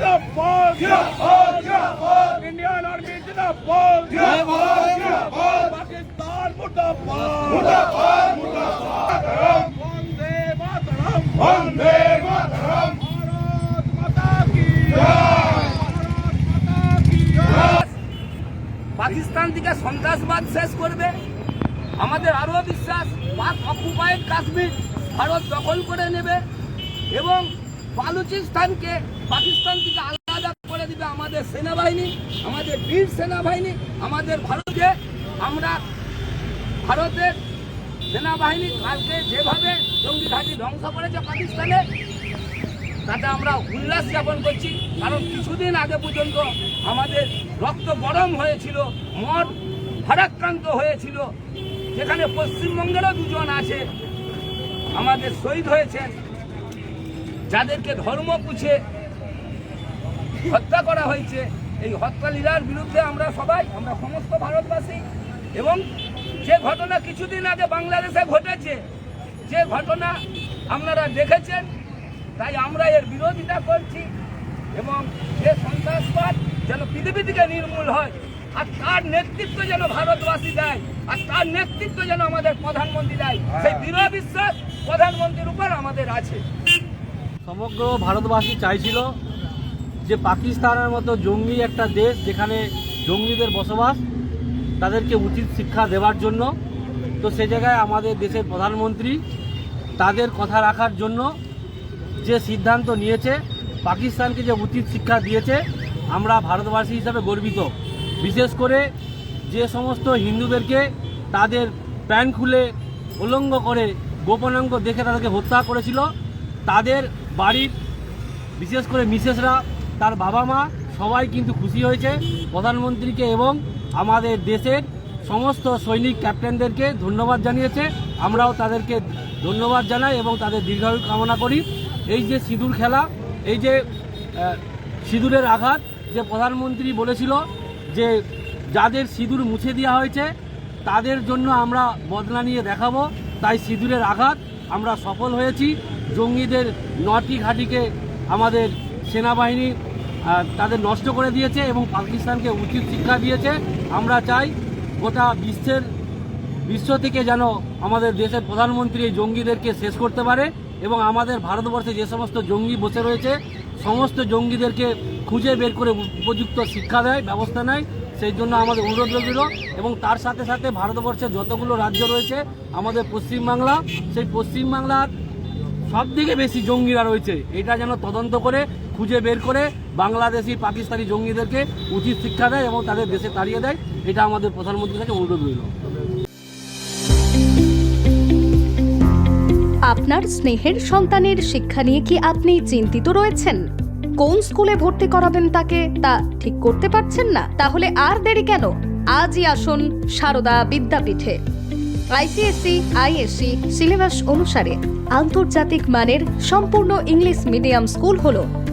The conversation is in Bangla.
জিন্দাবাদ। জিন্দাবাদ জিন্দাবাদ। ইন্ডিয়ান পাকিস্তান পাকিস্তান থেকে সন্ত্রাসবাদ শেষ করবে। আমাদের আরও বিশ্বাস পাক অকুপায়ের কাশ্মীর ভারত দখল করে নেবে। এবং বালুচিস্তানকে পাকিস্তান থেকে আলাদা করে দিবে আমাদের সেনাবাহিনী, আমাদের বীর সেনাবাহিনী, আমাদের ভারতে। আমরা ভারতের সেনাবাহিনী কালকে যেভাবে জঙ্গি ঘাঁটি ধ্বংস করেছে পাকিস্তানে, তাতে আমরা উল্লাস জ্ঞাপন করছি। কারণ কিছুদিন আগে পর্যন্ত আমাদের রক্ত গরম হয়েছিল মন ভারাক্রান্ত হয়েছিল। যেখানে পশ্চিমবঙ্গেরও দুজন আছে, আমাদের শহীদ হয়েছেন। যাদেরকে ধর্ম পুছে হত্যা করা হয়েছে। এই হত্যা লীলার বিরুদ্ধে আমরা সবাই আমরা সমস্ত ভারতবাসী এবং যে ঘটনা কিছুদিন আগে বাংলাদেশে ঘটেছে যে ঘটনা আপনারা দেখেছেন তাই আমরা এর বিরোধিতা করছি এবং যে সন্ত্রাসবাদ যেন পৃথিবী থেকে নির্মূল হয় আর তার নেতৃত্ব যেন ভারতবাসী দেয় আর তার নেতৃত্ব যেন আমাদের প্রধানমন্ত্রী দেয় সেই দৃঢ় বিশ্বাস প্রধানমন্ত্রীর উপর আমাদের আছে। সমগ্র ভারতবাসী চাইছিল যে পাকিস্তানের মতো জঙ্গি একটা দেশ যেখানে জঙ্গিদের বসবাস, তাদেরকে উচিত শিক্ষা দেওয়ার জন্য, তো সে জায়গায় আমাদের দেশের প্রধানমন্ত্রী তাদের কথা রাখার জন্য যে সিদ্ধান্ত নিয়েছে, পাকিস্তানকে যে উচিত শিক্ষা দিয়েছে, আমরা ভারতবাসী হিসাবে গর্বিত। বিশেষ করে যে সমস্ত হিন্দুদেরকে তাদের প্যান্ট খুলে উলঙ্গ করে গোপনাঙ্গ দেখে তাদেরকে হত্যা করেছিল, তাদের বাড়ির বিশেষ করে মিসেসরা তার বাবা মা সবাই কিন্তু খুশি হয়েছে। প্রধানমন্ত্রীকে এবং আমাদের দেশের সমস্ত সৈনিক ক্যাপ্টেনদেরকে ধন্যবাদ জানিয়েছে। আমরাও তাদেরকে ধন্যবাদ জানাই এবং তাদের দীর্ঘায়ু কামনা করি। এই যে সিঁদুর খেলা, এই যে সিঁদুরের আঘাত যে প্রধানমন্ত্রী বলেছিল যে যাদের সিঁদুর মুছে দেওয়া হয়েছে, তাদের জন্য আমরা বদলা নিয়ে দেখাবো। তাই সিঁদুরের আঘাত আমরা সফল হয়েছি। জঙ্গিদের নটি ঘাঁটিকে আমাদের সেনাবাহিনী তাদের নষ্ট করে দিয়েছে এবং পাকিস্তানকে উচিত শিক্ষা দিয়েছে। আমরা চাই গোটা বিশ্বের, বিশ্ব থেকে যেন আমাদের দেশের প্রধানমন্ত্রী এই জঙ্গিদেরকে শেষ করতে পারে এবং আমাদের ভারতবর্ষে যে সমস্ত জঙ্গি বসে রয়েছে, সমস্ত জঙ্গিদেরকে খুঁজে বের করে উপযুক্ত শিক্ষা দেয়, ব্যবস্থা নেয়, সেই জন্য আমাদের অনুরোধ রইল এবং তার সাথে সাথে ভারতবর্ষের যতগুলো রাজ্য রয়েছে, আমাদের পশ্চিমবাংলা, সেই পশ্চিমবাংলার সব থেকে বেশি জঙ্গিরা রয়েছে, এটা যেন তদন্ত করে খুঁজে বের করে বাংলাদেশি, পাকিস্তানি জঙ্গিদেরকে উচিত শিক্ষা দেয় এবং তাদের দেশে তাড়িয়ে দেয়, এটা আমাদের প্রধানমন্ত্রীর কাছে অনুরোধ রইল। আপনার স্নেহের সন্তানের শিক্ষা নিয়ে কি আপনি চিন্তিত রয়েছেন? কোন স্কুলে ভর্তি করাবেন তাকে, তা ঠিক করতে পারছেন না? তাহলে আর দেরি কেন? আজই আসুন সারদা বিদ্যাপীঠে। আইসিএসসি, আইএসসি সিলেবাস অনুসারে আন্তর্জাতিক মানের সম্পূর্ণ ইংলিশ মিডিয়াম স্কুল হল